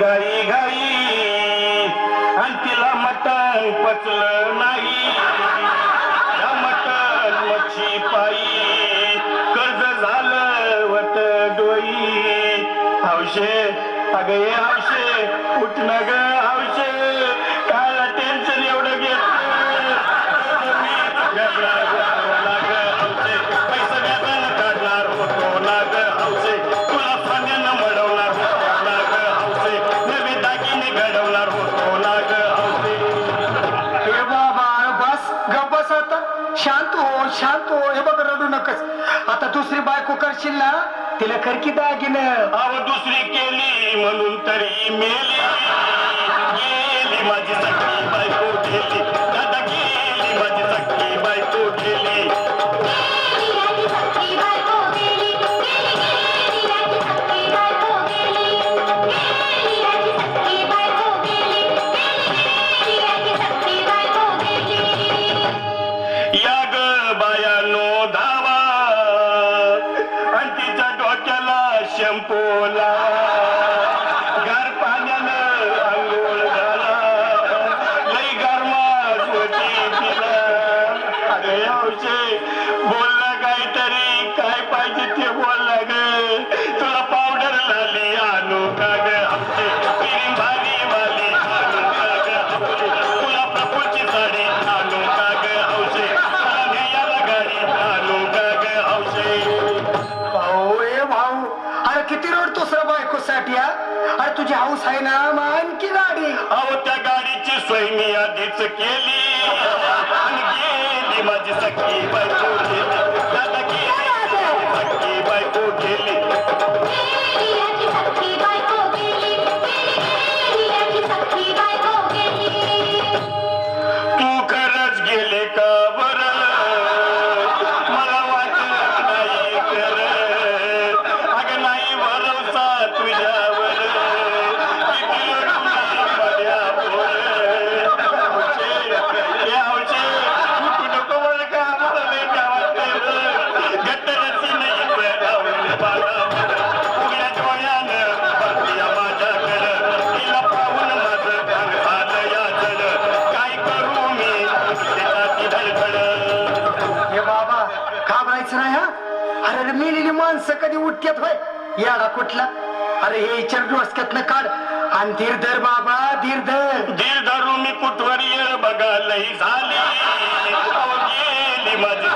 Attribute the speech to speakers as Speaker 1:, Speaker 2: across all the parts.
Speaker 1: घाई घाई आणि तिला मटण पचलं नाही. मटण मच्छी पायी कर्ज झालं वट डोई. हावशे अगे हावशे उठ न
Speaker 2: शांत हो शांत हो. हे बघ रडू नकस. आता दुसरी बायको करशील ना तिला करकी दागिनं.
Speaker 1: अव दुसरी केली म्हणून तरी मेली.
Speaker 2: किती रडतोस सर बायकोसाठी हा? अरे तुझी हाऊस आहे ना मग आणखी गाडी.
Speaker 1: अहो त्या गाडीची सोय मी आधीच केली. आणि गेली माझी सखी बायको.
Speaker 2: घाबरायचं नाही हा? अरे मेलेली माणसं कधी उठतात होय? याडा कुठला? अरे हे इचार डोसक्यातनं काढ. आणि धीर धर बाबा धीर धर
Speaker 1: धीर धरू मी कुठवर येळ बघालही झाली. अहो, गेली माझी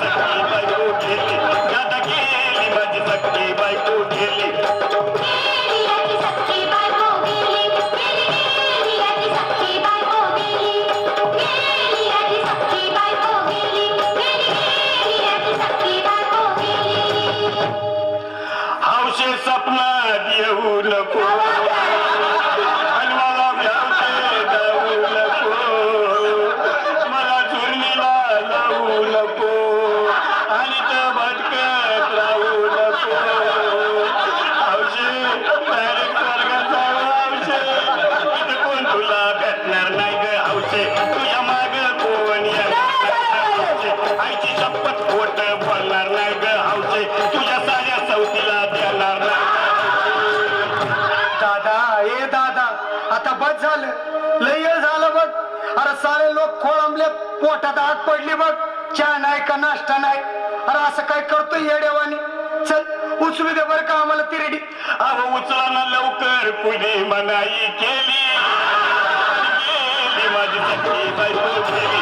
Speaker 2: ফুল आता बस झालं. लय झालं बघ. अरे सारे लोक खोळंबले पोटात आग पडली बघ. चहा नाही का नाश्ता नाही? अरे असं काय करतोय येड्यावानी चल उचलू दे बरं का आम्हाला तिरडी
Speaker 1: अहो उचला ना लवकर. कुणी मनाई केली? माझी सखी बायको